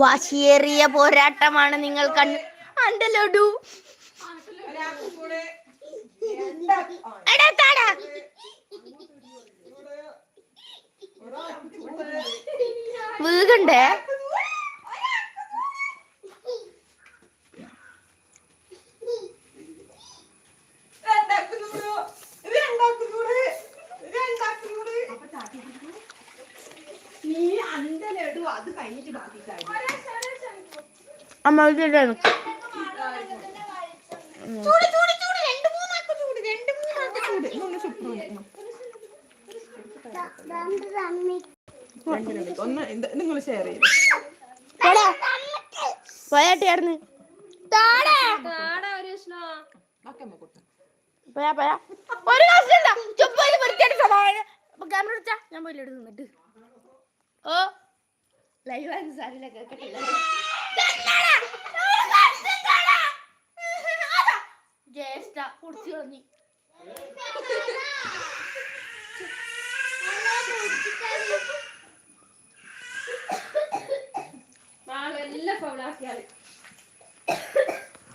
വാശിയേറിയ പോരാട്ടമാണ് നിങ്ങൾ കണ്ടു അന്റെ അത് കഴിഞ്ഞിട്ട് ബാക്കി കാര്യം. അമ്മ ഇതിലാണ് ചൂട് ചൂട് ചൂട്. രണ്ട് മൂന്നാൾക്ക് ചൂട്. രണ്ട് മൂന്നാൾക്ക് ചൂട്. ഒന്ന് നിങ്ങൾ ഷെയർ പോയാ ഒരു കാശില്ല ചുപ്പ് വൃത്തിയായിട്ട് സ്വഭാവം അപ്പൊ ക്യാമറ എടുത്താ? ഞാൻ പോയില്ല എടുത്ത് നിന്നിട്ട് ഓ. ലൈവ് സാരില്ല കേൾക്കട്ടില്ല ജ്യേഷ്ഠ കുടിച്ചു കളഞ്ഞി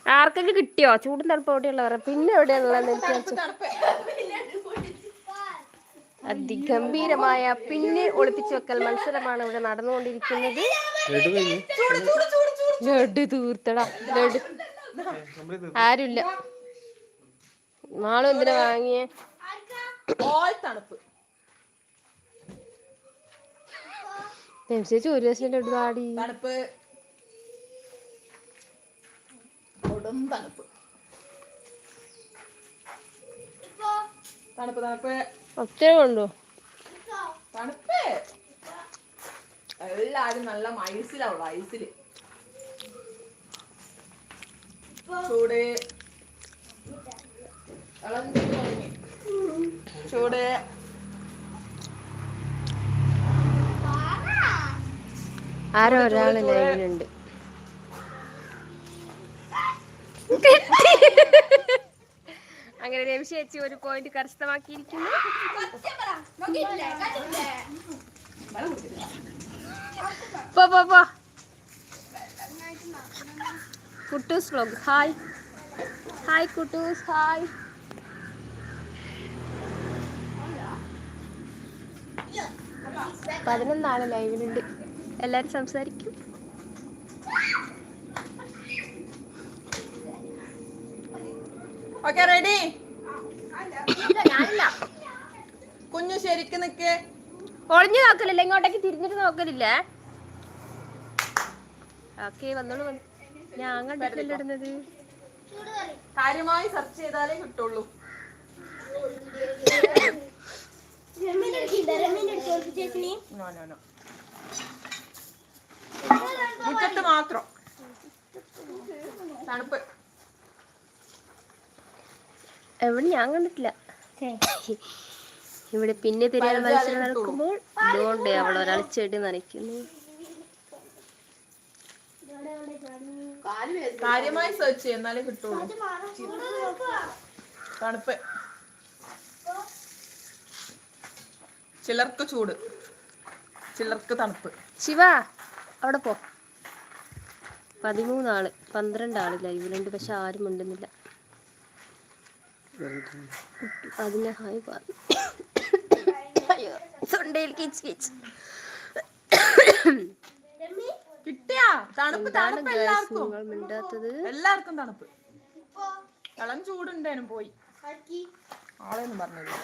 ആർക്കൊക്കെ കിട്ടിയോ? ചൂടും തണുപ്പ് എവിടെയുള്ളവരെ? പിന്നെ എവിടെയാണുള്ളത് അതിഗംഭീരമായ പിന്നെ ഒളിപ്പിച്ചു വെക്കൽ മത്സരമാണ് ഇവിടെ നടന്നുകൊണ്ടിരിക്കുന്നത്. ലഡു തീർത്തടാ ലഡു. ആരുമില്ല. നാളും എന്തിനാ വാങ്ങിയേ? ഓൾ തണുപ്പ്. ഒരു ദിവസം ലഡു പാടി തണുപ്പ്. കൊടും തണുപ്പ്. തണുപ്പ് തണുപ്പ്. ഒത്തിരി കൊണ്ടു തണുപ്പ്. എല്ലാരും നല്ല ഐസിലാവുള്ളു ഐസിൽ. ചൂട്. ചൂട്. ആരോ ഒരാൾ ലൈവിലുണ്ട് അങ്ങനെ രവി ചേച്ചി ഒരു പോയിന്റ് കരസ്ഥമാക്കിയിരിക്കുന്നു. പോ പോ പോ. Kuttoos vlog hi hi Kuttoos. Hi പതിനൊന്നാണ് ലൈവിലുണ്ട് എല്ലാരും സംസാരിക്കും. ഓക്കെ റെഡി കുഞ്ഞു ശരിക്ക് നിക്ക്. ഒളിഞ്ഞു നോക്കലില്ല ഇങ്ങോട്ടേക്ക് തിരിഞ്ഞിട്ട് നോക്കലില്ലേ. ഓക്കെ വന്നോളൂ ഞങ്ങൾ ഞാൻ കണ്ടിട്ടില്ല ഇടുന്നത്. കാര്യമായി സെർച്ച് ചെയ്താലേ കിട്ടുള്ളൂ. മുറ്റത്ത് മാത്രം. തണുപ്പ്. എവിടെ ഞാൻ കണ്ടിട്ടില്ല. ഇവിടെ പിന്നെ തിരിയാൻ മത്സരം നടക്കുമ്പോൾ അതുകൊണ്ട് അവൾ ഒരാൾ ചെടി നനയ്ക്കുന്നു. കാര്യമായി സെർച്ച് ചെയ്യും എന്നാലേ കിട്ടുള്ളൂ. തണുപ്പ്. ചിലർക്ക് ചൂട്. ചിലർക്ക് തണുപ്പ്. ശിവ അവിടെ പോ. പതിമൂന്നാൾ. പന്ത്രണ്ട് ആൾ ലൈവിലുണ്ട്. പക്ഷെ ആരും ഉണ്ടെന്നില്ല അതിനെ ഹായ് പറഞ്ഞു അയ്യോ തൊണ്ടയിൽ കിച്ച് കിച്ച്. കിട്ടിയാ? തണുപ്പ് തണുപ്പ് എല്ലാവർക്കും. നിങ്ങൾ മിണ്ടാത്തത്? എല്ലാവർക്കും തണുപ്പ്. ഇളം ചൂടുണ്ടേനും പോയി. ആളെയൊന്നും പറഞ്ഞില്ല.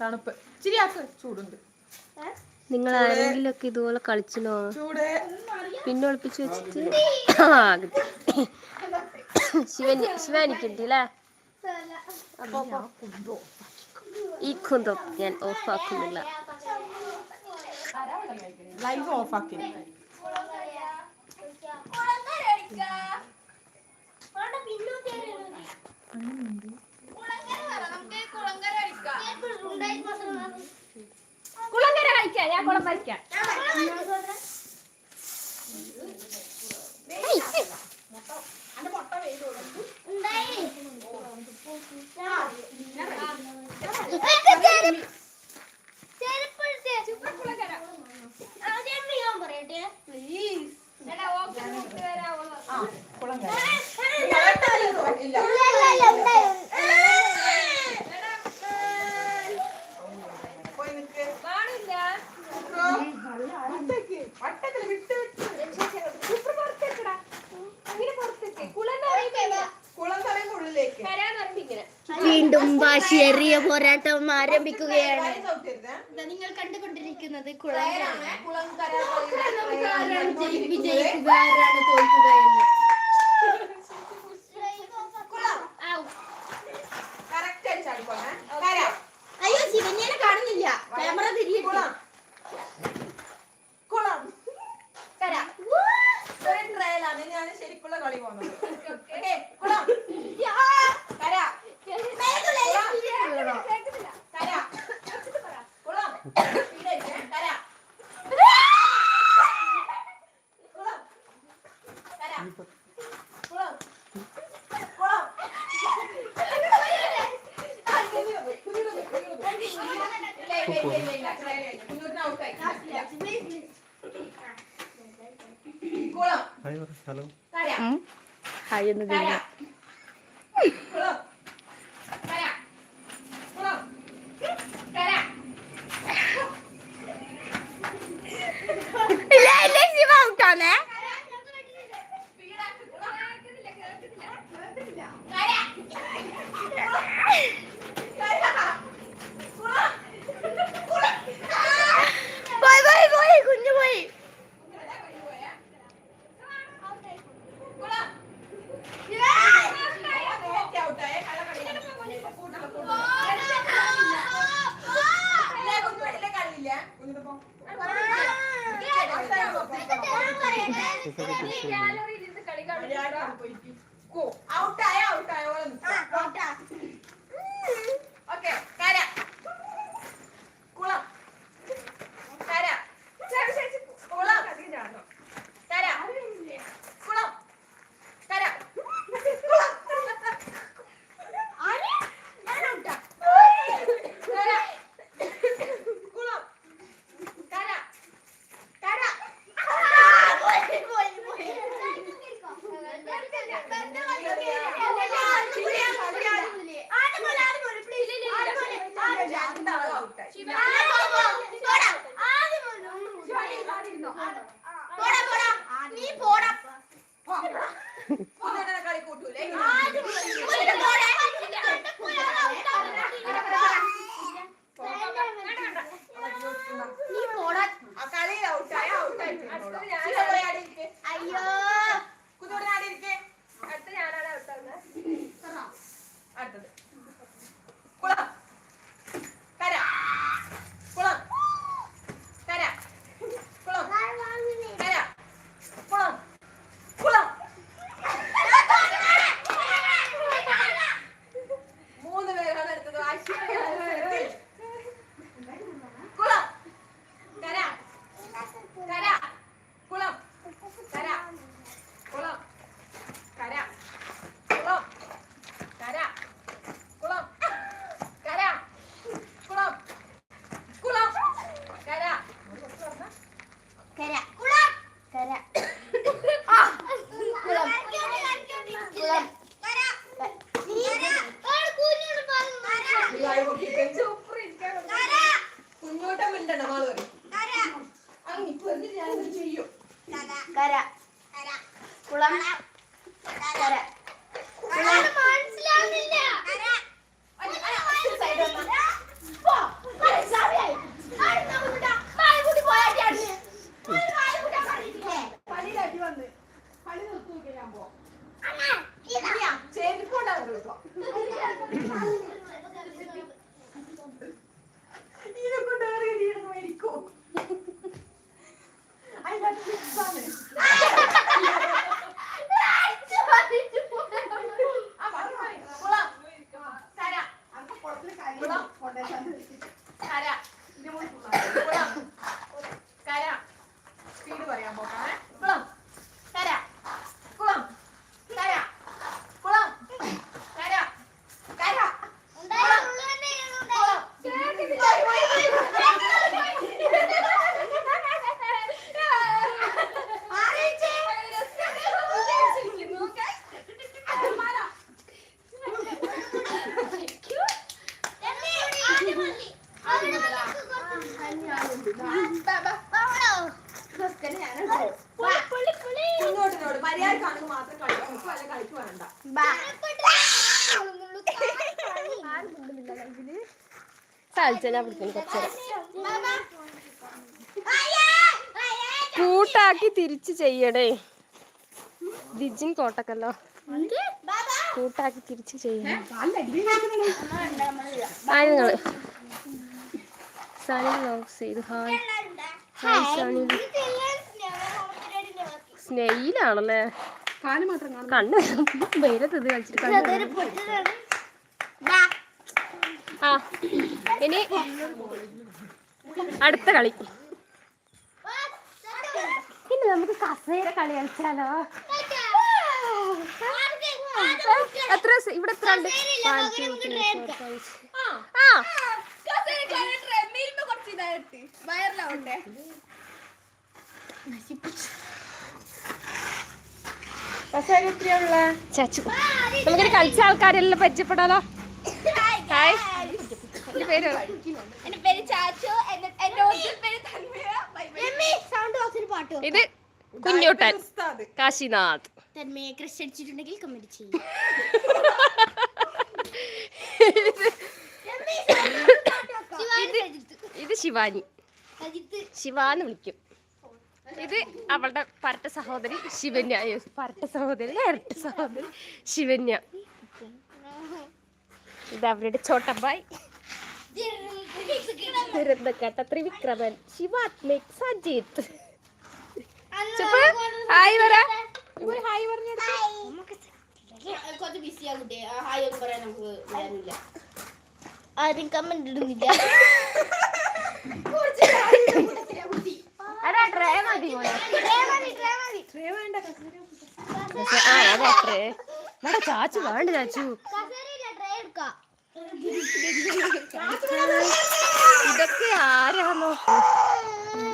തണുപ്പ്. ചിരിയാക്ക് ചൂടുണ്ട്. നിങ്ങൾ ആരെങ്കിലും ഒക്കെ ഇതുപോലെ കളിച്ചിനോ? ചൂട്. പിന്നെ ഒളിപ്പിച്ചു വെച്ചിട്ട്? ആ കിട്ടി. ശിവന് ശിവാനിക്ക് കിട്ടി അല്ലേ ഈ കുന്തം ഞാൻ ഓഫാക്കുന്നില്ല ലൈവ് ഓഫ് ആക്കി കുളങ്കര കളിക്കാം ഞാൻ കുളം അതിന്റെ മുട്ട വെയിൽ കൊടുക്കും കുളം കയറാം. ആരംഭിക്കുകയാണ്. നിങ്ങൾ കണ്ടുകൊണ്ടിരിക്കുന്നത് വിജയിക്കുക അയ്യോ ശിവന്യനെ കാണുന്നില്ല. ക്യാമറ തിരിയിട്ടുള്ള ശരിക്കുള്ള കളി പോകുന്നത്. അയ്യോ. കുഞ്ഞോട് ആടി അടുത്ത ഞാനാണ് അടുത്തത് അടുത്തത്. വേണ്ട. കൂട്ടാക്കി തിരിച്ച് ചെയ്യടേ. ദിജിൻ കോട്ടക്കല്ലോ. കൂട്ടാക്കി തിരിച്ച് ചെയ്യണം. ഹായ് നിങ്ങൾ സനി വ്ലോഗ്സ് ചെയ്ത്. ഹായ്. ഹായ് സണി സ്നെയിലാണല്ലേ കണ്ണ് വെയിലത്ത് ഇത് കളിച്ചിട്ട് കണ്ണ് ആ ഇനി അടുത്ത കളി. പിന്നെ നമുക്ക് കസേര കളി കളിച്ചാലോ? എത്ര ഇവിടെ എത്ര ഉണ്ട്. ആ കസേര എത്രയുള്ള ചാച്ചു നമുക്കൊരു കളിച്ച ആൾക്കാരെല്ലാം പരിചയപ്പെടാലോ? ഹായ് എന്റെ പേര്. എന്റെ പേര് ചാച്ചു. എന്റെ സൗണ്ട് പാട്ട് ഇത് കുഞ്ഞോട്ടൻ ഉസ്താദ്. കാശിനാഥ്. തന്മയെ ക്രഷ് അടിച്ചിട്ടുണ്ടെങ്കിൽ കമന്റ് ചെയ്യും. ഇത് ശിവാനി. ശിവാന്ന് വിളിക്കും. ഇത് അവളുടെ പരട്ട സഹോദരി ശിവന്യ. പരട്ട സഹോദരി ഇരട്ട സഹോദരി ശിവന്യ. ഇത് അവരുടെ ചോട്ടബായ് ദുരന്തക്കാട്ട ത്രിവിക്രമൻ ശിവാത്മിക് സജിത്ത് ഹായ് വരാ ഹായ് പറഞ്ഞു കുറച്ച് ബിസിയാ ആകുട്ടെ ഹായ് ഒന്നും പറയാൻ നമുക്ക് വരാനില്ല. ആരും കമന്റ് ഇടുന്നില്ല. ചാച്ചു വേണ്ട ചാച്ചു. ഇതൊക്കെ ആരാണോ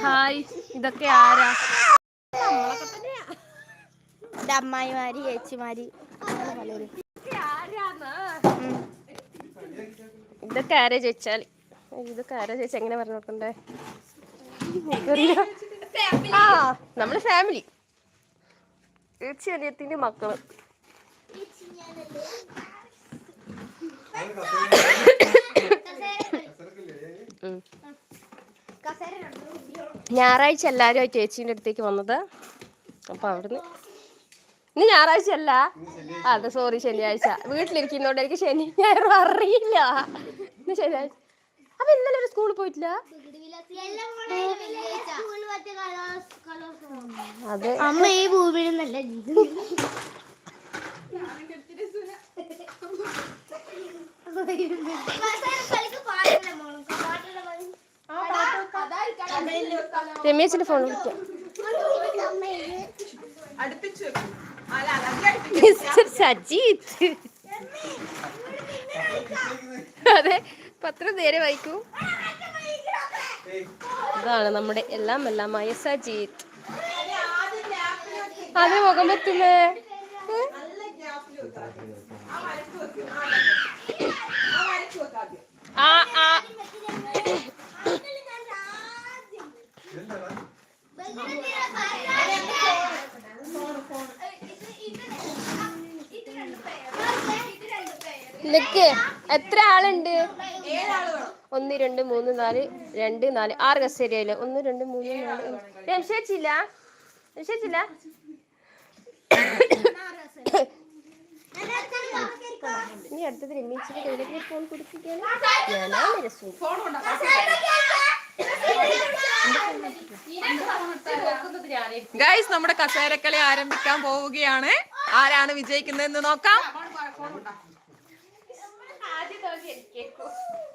ഹായ് ഇതൊക്കെ ആരാ? അമ്മായിമാരി ചേച്ചിമാരി. ഇതൊക്കെ ആരാ ചേച്ചാൽ ഇതൊക്കെ ആരാ ചേച്ചി? എങ്ങനെ പറഞ്ഞു കൊടുക്കണ്ടേ എനിക്കറിയില്ല. ആ നമ്മൾ ഫാമിലി ഏച്ചി അനിയത്തിന്റെ മക്കൾ. ഞായറാഴ്ച എല്ലാരും ആ ചേച്ചീന്റെ അടുത്തേക്ക് വന്നത്. അപ്പൊ അവിടുന്ന്. ഇന്ന് ഞായറാഴ്ച അല്ല അതെ സോറി ശനിയാഴ്ച. വീട്ടിലിരിക്കുന്നോണ്ട് എനിക്ക് ശനി ഞായറും അറിയില്ല. ഇന്ന് ശനിയാഴ്ച. അപ്പൊ ഇന്നലെ ഒരു സ്കൂളിൽ പോയിട്ടില്ല? അതെ. അമ്മ ഈ ഭൂമിയിൽ നല്ല രമേശിന്റെ ഫോൺ വിളിക്കാം. മിസ്റ്റർ സജീത് അതെ. പത്രം നേരെ വായിക്കൂ ഇതാണ് നമ്മുടെ എല്ലാം എല്ലാമായ സജീത്. അത് മുഖം നിക്ക് എത്ര ആളുണ്ട്? ഒന്ന് രണ്ട് മൂന്ന് നാല് രണ്ട് നാല്. ആറ് കസേരയിൽ ഒന്ന് രണ്ട് മൂന്ന് നാല്. രംശേച്ചില്ല രംശേച്ചില്ല ഇനി അടുത്തത് രമേശിന്റെ കയ്യിലേക്ക് ഫോൺ കൊടുക്കുകയാണ് ഞാനാണ് ഗൈസ് നമ്മുടെ കസേരക്കളി ആരംഭിക്കാൻ പോവുകയാണ്. ആരാണ് വിജയിക്കുന്നതെന്ന് നോക്കാം.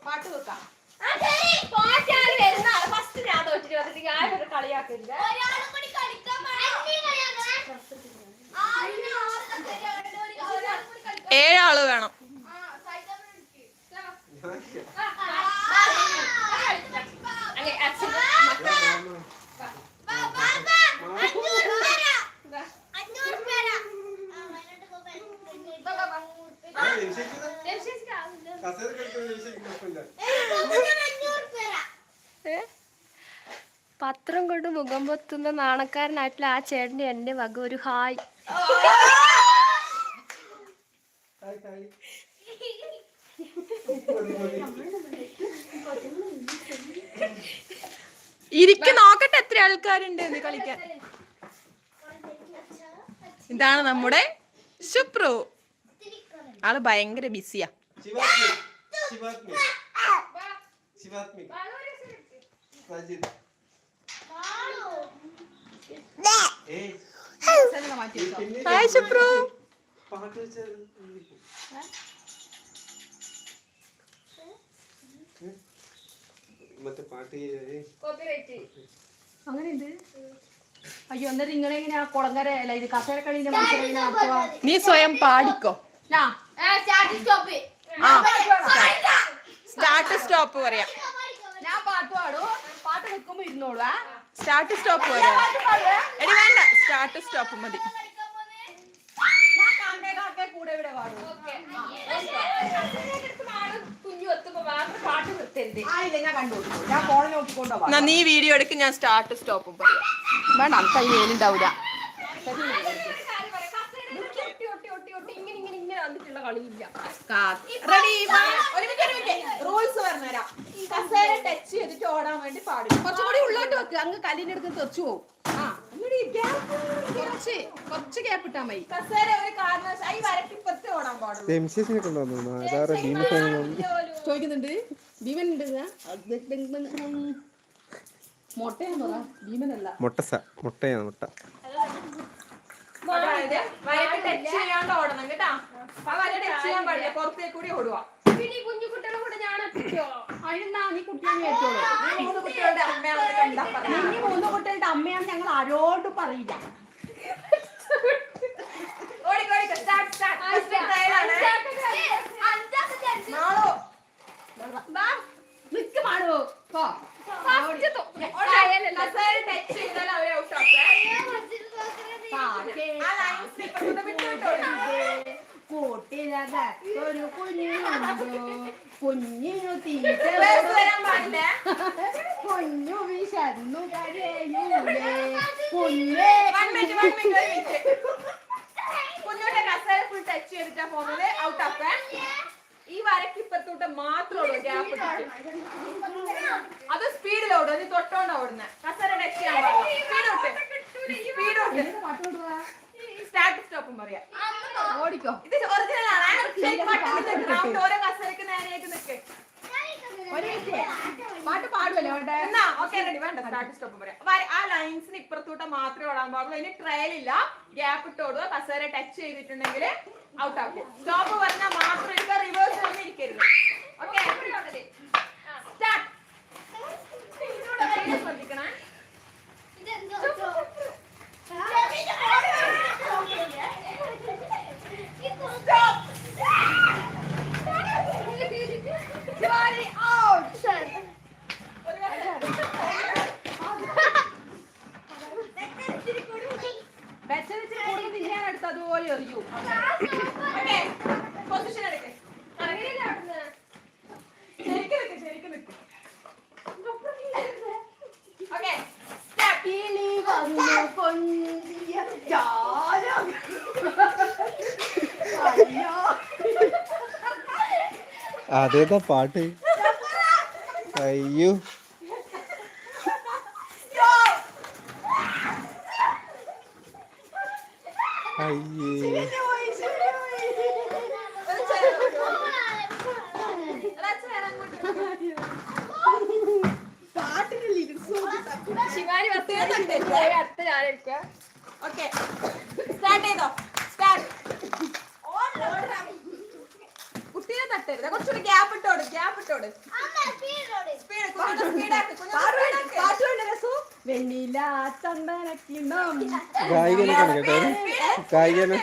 പാട്ട് വെക്കാം. ഫസ്റ്റ് ഞാൻ തോറ്റിട്ട് വന്നിട്ട് ഞാൻ ഒരു ഏഴാൾ നോക്കുന്ന നാണക്കാരനായിട്ടുള്ള ആ ചേട്ടന്റെ എന്റെ വക ഒരു ഹായ്. ഇരിക്ക നോക്കട്ടെ എത്ര ആൾക്കാരുണ്ട് എന്ന് കളിക്കാൻ. ഇതാണ് നമ്മുടെ ശുപ്രു. ആൾ ഭയങ്കര ബിസിയാ. ശിവാത്മി. ശിവാത്മി. ശിവാത്മി. ഹായ് ശുപ്രു അങ്ങനെയുണ്ട് അയ്യോ എന്നിട്ട് നിങ്ങളെ ഇങ്ങനെ കുളങ്കര അല്ല ഇത് കസേരക്കളീന്റെ മത്സരം നീ സ്വയം പാടിക്കോ. സ്റ്റാർട്ട് സ്റ്റോപ്പ് പറയാം. ഞാൻ പാട്ട് പാടും. പാട്ട് നിൽക്കുമ്പോ ഇരുന്നോളൂ സ്റ്റാർട്ട് സ്റ്റോപ്പ് എടി വേണ്ട. സ്റ്റാർട്ട് സ്റ്റോപ്പ് മതി. നീ വീഡിയോ എടുക്കും ഞാൻ സ്റ്റാർട്ട് സ്റ്റോപ്പും പറയാം. വേണ്ട അനക്ക് അതിന് മേലുണ്ടാവൂല ഇങ്ങനെ ഇങ്ങനെ ഇങ്ങനെ വന്നിട്ടുള്ള കളിയില്ല റെഡി റൂൾസ് പറഞ്ഞുതരാം കസേര ടച്ച് ചെയ്തിട്ട് ഓടാൻ വേണ്ടി പാടില്ല. കുറച്ചുകൂടി ഉള്ളോട്ട് വെക്കുക അങ്ങ് കല്ലിന്റെ അടുത്ത് തെറിച്ചു പോകും ആ ഇങ്ങോട്ട് gap കുറച്ച് കുറച്ച് ഗ്യാപ്പ് ഇട്ടാ മതി. കസേര ഒരു വരട്ടിപ്പത്ത് ഓടാൻ പാടില്ല ചോദിക്കുന്നുണ്ട്. ഭീമൻ ഉണ്ട് പറ. ഭീമനല്ല മുട്ടസ മുട്ടയാണ് മുട്ട. അതായത് ടച്ച് ചെയ്യാണ്ട് ഓടണം കേട്ടാ. ചെയ്യാൻ പാടില്ല പുറത്തേക്ക് കൂടി ഓടുക. പിന്നെ കുഞ്ഞു കുട്ടികളെ കൂടെ ഞാൻ അതിനെന്നാ നീ കുട്ടിയെ വെച്ചോളൂ. ഈ മൂന്ന് കുട്ടികളുടെ അമ്മയാണെന്ന് കണ്ടാ പറഞ്ഞു നീ മൂന്ന് കുട്ടികളുടെ അമ്മയാന്ന് ഞങ്ങൾ ആരോടും പറയില്ല. ആ ലൈൻസ് ഇപ്പൊ വിട്ടു വിട്ടോളൂ ഒരു കുഞ്ഞിനുണ്ടോ കുഞ്ഞിനു തീറ്റ കുഞ്ഞു വിശന്നു കരയൂലേ കുഞ്ഞേ. കുഞ്ഞുന്റെ കസേര ഫുൾ ടച്ച് ചെയ്തിട്ടാ പോകുന്നത്. ഔട്ട് ആപ്പേ ഈ വരക്ക് ഇപ്പത്തോട്ട് മാത്രം ഗ്യാപ്പ് അത് സ്പീഡിലോടും നീ തൊട്ടോണ്ടാ ഓടുന്നത് കസേര ടച്ച് ചെയ്യാൻ പാടില്ല സ്പീഡ് വിട്ട് സ്പീഡ് വിട്ട് പറയാം. ഓടിക്കോ. ഇത് ഓരോ കസേരക്ക് നേരെയായിട്ട് നിൽക്ക് ഒരു മിനിറ്റ് പാട്ട് പാടുമല്ലോ അവിടെ എന്നാ ഓക്കെ റെഡി വേണ്ട സ്റ്റാർട്ട് സ്റ്റോപ്പ് പറയാം. ആ ലൈൻസിന് ഇപ്പുറത്തൂട്ട മാത്രമേ ഓടാൻ പാടുള്ളൂ. ഇനി ട്രയൽ ഇല്ല. ഗ്യാപ്പ് ഇട്ട് ഓടുക. കസേര ടച്ച് ചെയ്തിട്ടുണ്ടെങ്കിൽ ഔട്ട് ആക്കും. സ്റ്റോപ്പ് പറഞ്ഞാൽ മാത്രം എടുക്കുക റിവേഴ്സ് തന്നെ ഇരിക്കരുത്. ഓക്കെ സ്റ്റാർട്ട് ശ്രദ്ധിക്കണേ. Yeah! അതേതാ പാട്ട്? അയ്യോ. അയ്യേ. പോയി, ശരി പോയി. ¡Cállate!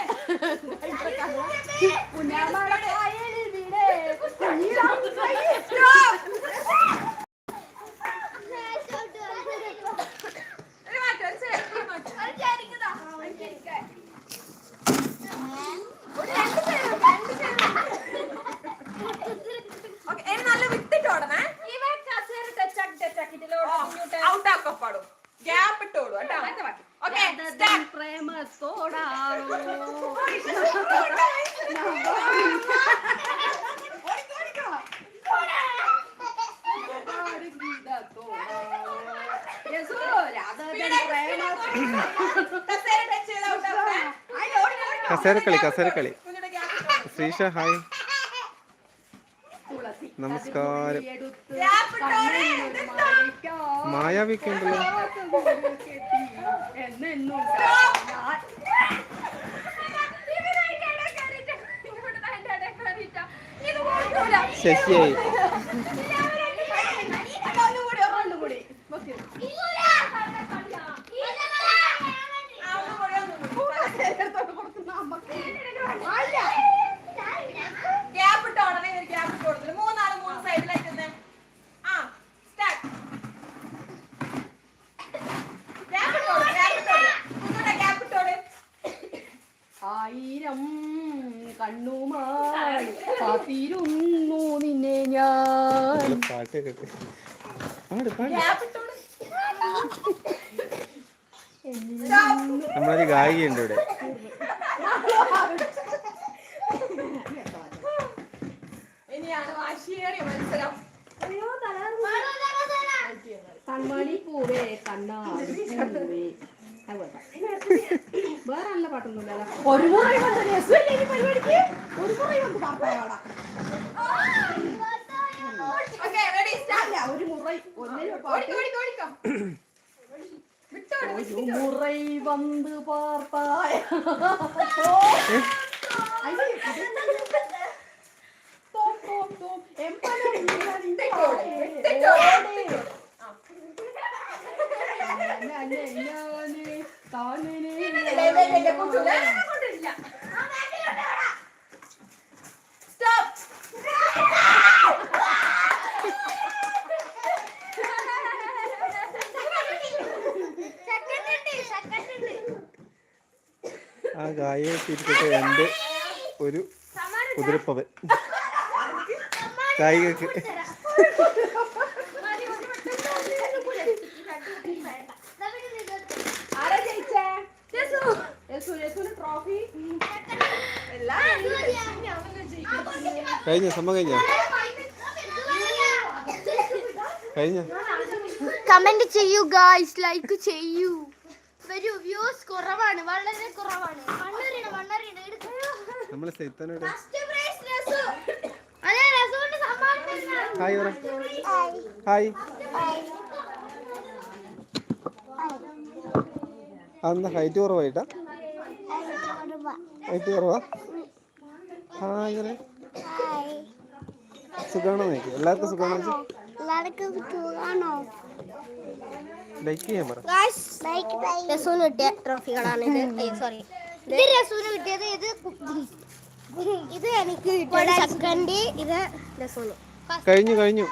കസേരക്കളി കസേരക്കളി. ശ്രീഷ ഹായ്. നമസ്കാരം. മായാവിക്ക് ഉണ്ടല്ലോ ശശിയായി. ഗ്യാപ്പ് ഇട്ട ഉടനെ ഒരു ഗ്യാപ്പ് ഇട്ട് കൊടുത്തില്ല മൂന്നാൽ മൂന്ന് സൈഡിലായിട്ട് നിന്ന് ആ സ്റ്റാർട്ട് ഗ്യാപ്പ് ഇട്ടോളൂ ഗ്യാപ്പ് ഇട്ടോളൂ കുഞ്ഞുടെ ഗ്യാപ്പ് ഇട്ടോളൂ ആയിരം കണ്ണുമായി കാത്തിരുന്നു നിന്നെ ഞാൻ. നല്ല പാട്ട് കേട്ട് പാട് പാട്. ഗ്യാപ്പ് ഇട്ടോളൂ നമ്മളൊരു ഗായികയുണ്ട് ഇവിടെ. വാശിയേറിയ മത്സരം. കൺമണി പൂവേ കണ്ണാടി പൂവേ. വേറെ നല്ല പാട്ടൊന്നുമില്ല ഒരു മുറി വന്ന് പരിപാടിക്ക്? ഒരു മുറി. വന്ന് പാട്ടാടാ ഒരു മുറി ഒന്നിനും ഒരു മുറൈ വന്ന് പാർത്തായ. ആ. ഗായിക തിരിച്ചിട്ട് എന്റെ ഒരു കുതിരപ്പവൻ. ഗായികക്ക് ആരാ ജയിച്ചേ? ട്രോഫി എല്ലാം കഴിഞ്ഞ? സമ്മ കഴിഞ്ഞ? കഴിഞ്ഞ? കമന്റ് ചെയ്യൂ ഗായ്സ് ലൈക്ക് ചെയ്യൂ. വരൂ വ്യൂസ് കുറവാണ്. വളരെ കുറവാണ്. നമ്മൾ ഹായ് പറ. ഹായ്. അതെന്താ ഹൈറ്റ് കുറവായിട്ടാ? ഹൈറ്റ് കുറവാ? ഹായ് സുഖമാണോ നോക്കി എല്ലാവർക്കും സുഖമാണോ ലൈക്ക് ചെയ്യാൻ പറ. ഇത്. സോറി ഇത് ഇത് ഇത് എനിക്ക് ഇത് രസൂന് കഴിഞ്ഞു കഴിഞ്ഞു.